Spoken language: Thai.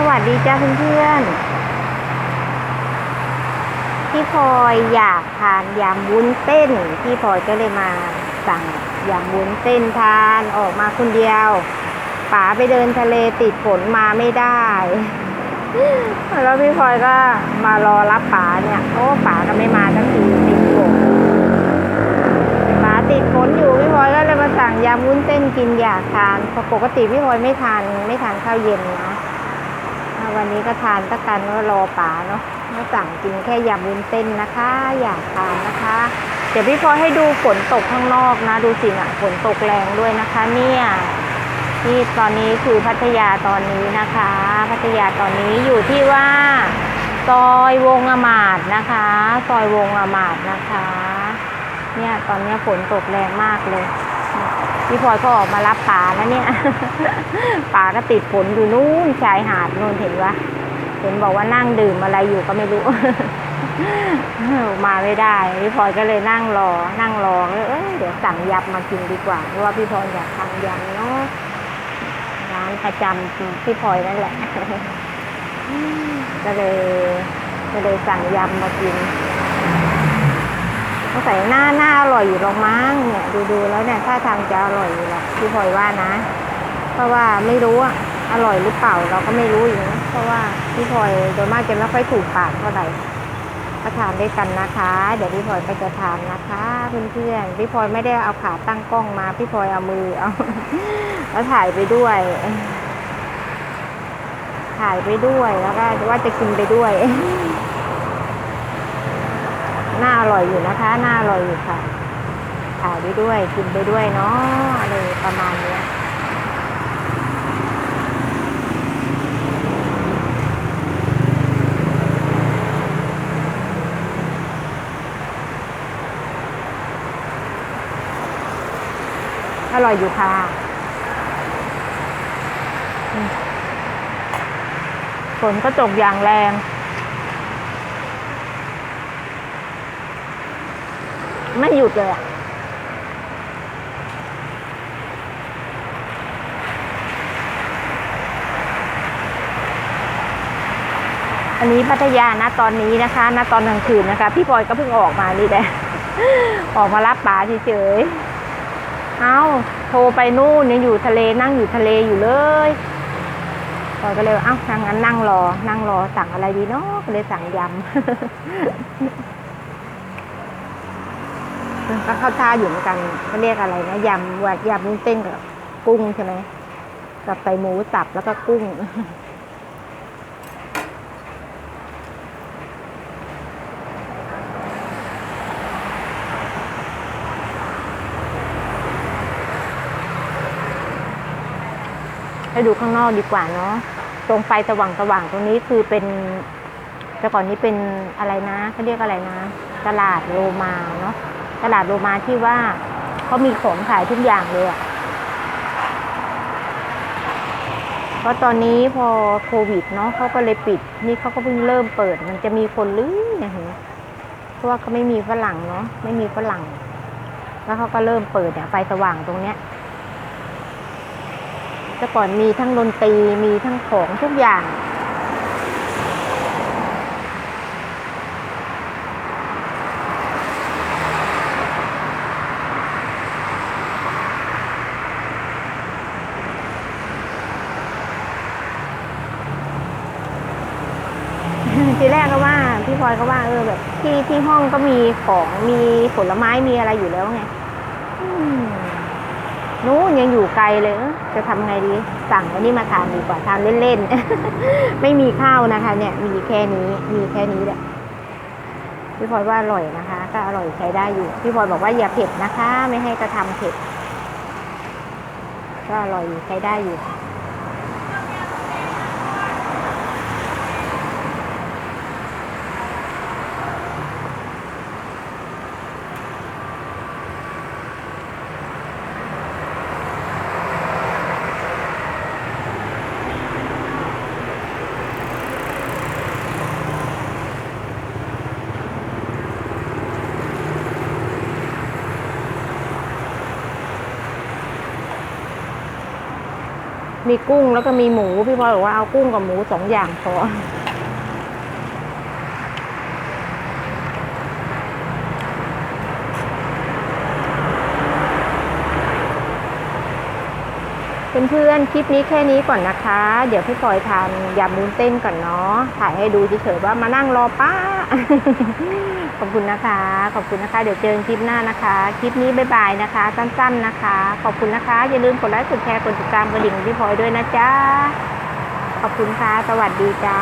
สวัสดีจ้าเพื่อนๆพี่พลอยอยากทานยำวุ้นเส้นพี่พลอยก็เลยมาสั่งยำวุ้นเส้นทานออกมาคนเดียวป๋าไปเดินทะเลติดฝนมาไม่ได้แล้วพี่พลอยก็มารอรับป๋าเนี่ยโอ้ป๋าก็ไม่มาสักทีติดฝนป๋าติดฝนอยู่พี่พลอยก็เลยมาสั่งยำวุ้นเส้นกินอยากทานปกติพี่พลอยไม่ทานไม่ทานข้าวเย็นนะ วันนี้ก็ทานตะกันว่ารอป๋าเนาะมาสั่งกินแค่ยำวุ้นเส้นนะคะ อยากทานนะคะ เดี๋ยวพี่พอให้ดูฝนตกข้างนอกนะ ดูสิน่ะฝนตกแรงด้วยนะคะ เนี่ยนี่ตอนนี้คือพัทยาตอนนี้นะคะ พัทยาตอนนี้อยู่ที่ว่าซอยวงอมาดนะคะซอยวงอมาดนะคะ เนี่ยตอนนี้ฝนตกแรงมากเลย พี่พลอยก็ออกมารับป๋านะเนี่ยป๋าก็ติดฝนอยู่นู่นชายหาดนู่นเห็นวะเห็นบอกว่านั่งดื่มอะไรอยู่ก็ไม่รู้มาไม่ได้พี่พลอยก็เลยนั่งรอ นั่งรอเอ้ยเดี๋ยวสั่งยำมากินดีกว่าเพราะว่าพี่พลอยอยากทำยำเนาะร้านประจำพี่พลอยนั่นแหละก็เลยก็เลยสั่งยำมากิน ใส่หน้าหน้าอร่อยอยู่หรอกมั้งเนี่ยดูดูแล้วเนี่ยถ้าทางจะอร่อยอยู่หรอกพี่พลอยว่านะ เพราะว่าไม่รู้อะอร่อยหรือเปล่าเราก็ไม่รู้อยู่นะเพราะว่าพี่พลอยโดยมากจะไม่ค่อยถูกปากเท่าไหร่ก็ทานด้วยกันนะคะ เดี๋ยวพี่พลอยก็จะทานนะคะเพื่อนๆพี่พลอยไม่ได้เอาขาตั้งกล้องมา พี่พลอยเอามือเอาแล้วถ่ายไปด้วย ถ่ายไปด้วยแล้วก็ว่าจะกินไปด้วย น่าอร่อยอยู่นะคะ น่าอร่อยอยู่ค่ะถ่ายไปด้วยกินไปด้วยเนาะอะไรประมาณเนี้ยอร่อยอยู่ค่ะ ฝนก็ตกอย่างแรง ไม่หยุดเลยอะอันนี้พัทยานะตอนนี้นะคะณตอนกลางคืนนะคะ พี่พลอยก็เพิ่งออกมานี่แหละออกมารับป๋าเฉยๆเอาโทรไปนู่นยังอยู่ทะเลนั่งอยู่ทะเลอยู่เลยพลอยก็เลยว่าเอ้าทางนั้นนั่งรอ นั่งรอสั่งอะไรดีเนาะก็เลยสั่งยำ ก็เข้าท่าอยู่เหมือนกันเขาเรียกอะไรนะยำว่ายำวุ้นเส้นกับกุ้งใช่ไหมกับใส่หมูสับแล้วก็กุ้งให้ดูข้างนอกดีกว่าเนาะตรงไฟสว่างสว่างตรงนี้คือเป็นแต่ก่อนนี้เป็นอะไรนะเขาเรียกอะไรนะ ตลาดโลมาเนาะ ตลาดโลมาที่ว่าเขามีของขายทุกอย่างเลยอะเพราะตอนนี้พอโควิดเนาะเขาก็เลยปิด นี่เขาก็เพิ่งเริ่มเปิด มันจะมีคนหรือเนี่ยเห็นไหมเพราะว่าเขาไม่มีฝรั่งเนาะไม่มีฝรั่ง แล้วเขาก็เริ่มเปิดเนี่ยไฟสว่างตรงเนี้ยแต่ก่อนมีทั้งดนตรีมีทั้งของทุกอย่าง ทีแรกก็ว่าพี่พลอยก็ว่าเออแบบที่ที่ห้องก็มีของมีผลไม้มีอะไรอยู่แล้วไงนู้นยังอยู่ไกลเลย จะทำไงดี สั่งอันนี้มาทานดีกว่าทานเล่นๆ ไม่มีข้าวนะคะ เนี่ย มีแค่นี้ มีแค่นี้แหละพี่พลอยว่าอร่อยนะคะ ก็อร่อยใช้ได้อยู่ พี่พลอยบอกว่าอย่าเผ็ดนะคะ ไม่ให้กระทำเผ็ด ก็อร่อยใช้ได้อยู่ มีกุ้งแล้วก็มีหมูพี่พลอยบอกว่าเอากุ้งกับหมูสองอย่างพอ เพื่อนๆ คลิปนี้แค่นี้ก่อนนะคะ เดี๋ยวพี่พลอยทานยำมูนเต้นก่อนเนาะ ถ่ายให้ดูเฉยๆว่ามานั่งรอป้า ขอบคุณนะคะ ขอบคุณนะคะ เดี๋ยวเจอกันคลิปหน้านะคะ คลิปนี้บ๊ายบายนะคะ สั้นๆนะคะ ขอบคุณนะคะ อย่าลืมกดไลค์ กดแชร์ กดติดตามกระดิ่งพี่พลอยด้วยนะจ๊ะ ขอบคุณค่ะ สวัสดีจ้า